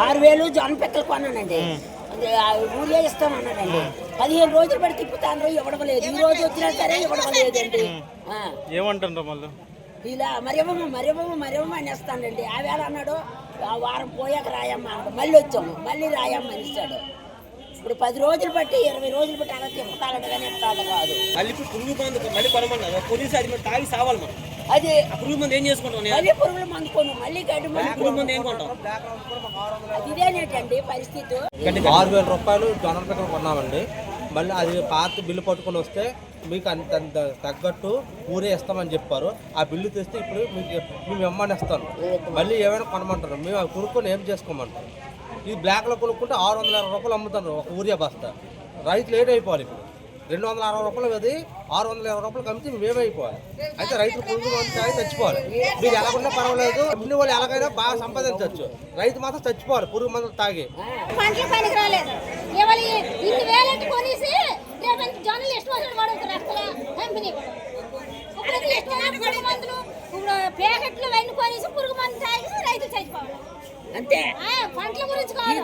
ఆరు వేలు జొన్న పిక్కలు కొన్నానండి ఊరియా ఇస్తామన్నాడండి పదిహేను రోజులు పడి తిప్పుతాను ఇవ్వడం లేదు ఈ రోజు వచ్చినా సరే ఇవ్వడం లేదండి ఆ, ఏమంటారు మళ్ళీ? ఇలా మరేమో మరేమో మరేమో అని ఇస్తానండి ఆ వేళ అన్నాడు ఆ వారం పోయాక రాయమ్మ అన్నాడు మళ్ళీ వచ్చాము. మళ్ళీ రాయమ్మ అని ఇస్తాడు ఇప్పుడు పది రోజులు బట్టి ఇరవై రోజులు బట్టి అలా తిప్పుతాడు కానీ ఇస్తాడు కాదు. మళ్ళీ పురుగు మళ్ళీ కొనమన్నారు పోలీసు అది తాగి సావాలి మనం అది పురుగు మందు ఏం చేసుకుంటాం? మళ్ళీ పురుగులు మందు కొను మళ్ళీ గడ్డి మందు పురుగు మందు ఏం కొంటాం అది ఇదేనేటండి పరిస్థితి? ఆరు వేల రూపాయలు జొన్నల పిక్కలు కొన్నామండి. మళ్ళీ అది పాత బిల్లు పట్టుకొని వస్తే మీకు అంత తగ్గట్టు ఊరే ఇస్తామని చెప్పారు. ఆ బిల్లు తెస్తే ఇప్పుడు మీకు మేము ఇమ్మని ఇస్తాను మళ్ళీ ఏమైనా కొనమంటారు? మేము అవి కొనుక్కొని ఏం చేసుకోమంటారు? ఈ బ్లాక్లో కొనుక్కుంటే ఆరు వందల రూపాయలు అమ్ముతారు ఒక ఊరియా బస్తా. రైతు లేట్ అయిపోవాలి ఇప్పుడు. రెండు వందల అరవై రూపాయలు అది ఆరు వందల ఇరవై రూపాయలు అమ్మితే మేమే అయిపోవాలి అయితే రైతులు పురుగు మందు చచ్చిపోవాలి. మీరు ఎలాగున్నా పర్వాలేదు అన్ని వాళ్ళు ఎలాగైనా బాగా సంపాదించవచ్చు. రైతు మాత్రం చచ్చిపోవాలి పురుగు మందులు తాగి. ఇన్ని ప్యాకెట్లు పురుగు మందు తాగి రైతులు చచ్చిపోవాలి. అంతే. పంటల గురించి కాదు.